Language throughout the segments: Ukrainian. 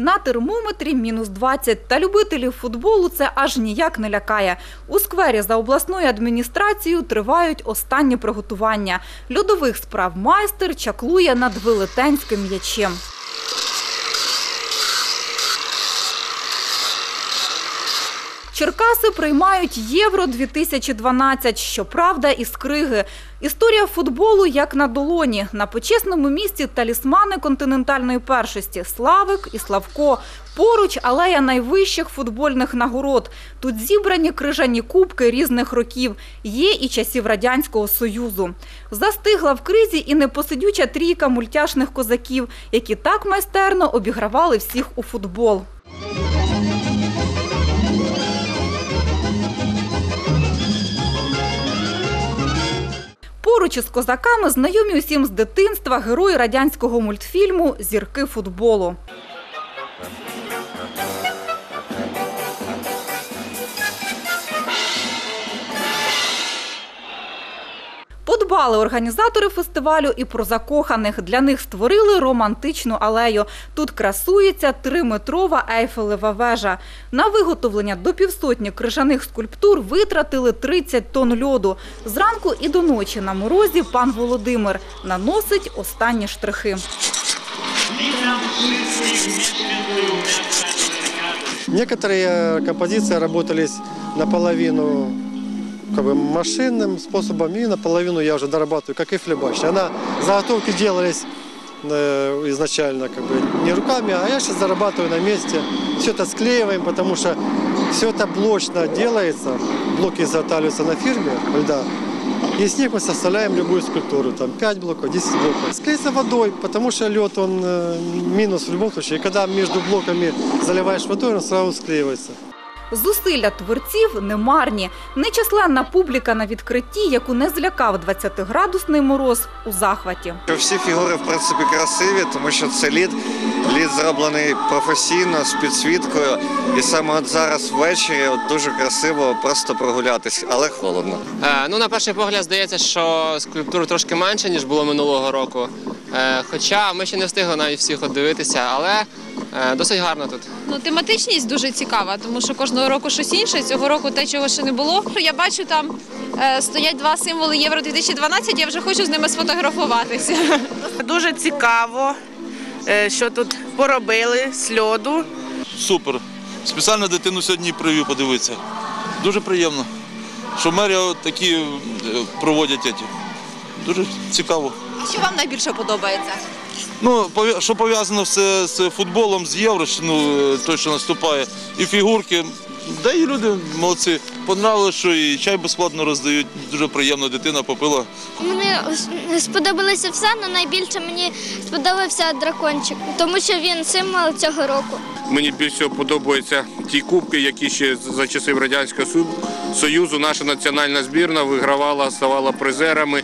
На термометрі мінус 20. Та любителів футболу це аж ніяк не лякає. У сквері за обласною адміністрацією тривають останні приготування. Льодових справ майстер чаклує над велетенським м'ячем. Черкаси приймають Євро 2012, щоправда, із Криги. Історія футболу як на долоні. На почесному місці талісмани континентальної першості Славик і Славко. Поруч алея найвищих футбольних нагород. Тут зібрані крижані кубки різних років. Є і часів Радянського Союзу. Застигла в кризі і непосидюча трійка мультяшних козаків, які так майстерно обігравали всіх у футбол. Поруч із козаками знайомі усім з дитинства герої радянського мультфільму Зірки футболу. Подбали організатори фестивалю і про закоханих. Для них створили романтичну алею. Тут красується триметрова ейфелева вежа. На виготовлення до півсотні крижаних скульптур витратили 30 тонн льоду. Зранку і до ночі на морозі пан Володимир наносить останні штрихи. Некоторые композиции работались наполовину как бы машинным способом, и наполовину я уже дорабатываю, как и флебач. Она заготовки делались э, изначально как бы не руками, а я сейчас зарабатываю на месте. Все это склеиваем, потому что все это блочно делается. Блоки изготавливаются на фирме льда. И с них мы составляем любую скульптуру, там 5 блоков, 10 блоков. Склеится водой, потому что лед, он э, минус в любом случае. И когда между блоками заливаешь водой, он сразу склеивается. Зусилля творців немарні. Нечисленна публіка на відкритті, яку не злякав 20-градусний мороз, у захваті. Всі фігури в принципі красиві, тому що це лід. Лід зроблений професійно з підсвіткою. І саме от зараз ввечері от дуже красиво просто прогулятись, але холодно. Е, Ну, на перший погляд здається, що скульптур трошки менше, ніж було минулого року. Е, Хоча ми ще не встигли навіть всіх от дивитися, але досить гарно тут. Ну, тематичність дуже цікава, тому що кожного року щось інше. Цього року те, чого ще не було. Я бачу, там е, стоять два символи Євро 2012. Я вже хочу з ними сфотографуватися. Дуже цікаво, е, що тут поробили з льоду. Супер. Спеціально дитину сьогодні привів подивитися. Дуже приємно, що мерія такі е, проводять. Дуже цікаво. Що вам найбільше подобається? Ну, що пов'язано все з футболом, з євро, ну, е, той, що наступає, і фігурки. Да і люди молодці. Понравилось, що і чай безплатно роздають. Дуже приємно дитина попила. Мені сподобалося все, але найбільше мені сподобався дракончик, тому що він символ цього року. Мені більше подобаються ті кубки, які ще за часів Радянського Союзу наша національна збірна вигравала, ставала призерами.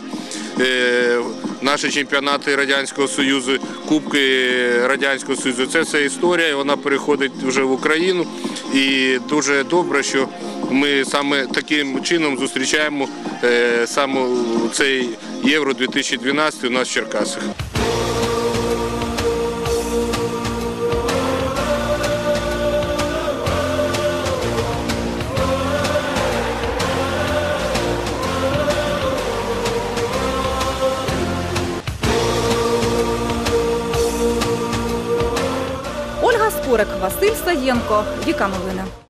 Наші чемпіонати Радянського Союзу, Кубки Радянського Союзу. Це вся історія, вона переходить вже в Україну. І дуже добре, що ми саме таким чином зустрічаємо е, саме цей Євро 2012 у нас в Черкасах. Скорик, Василь Саєнко, Віка Новини.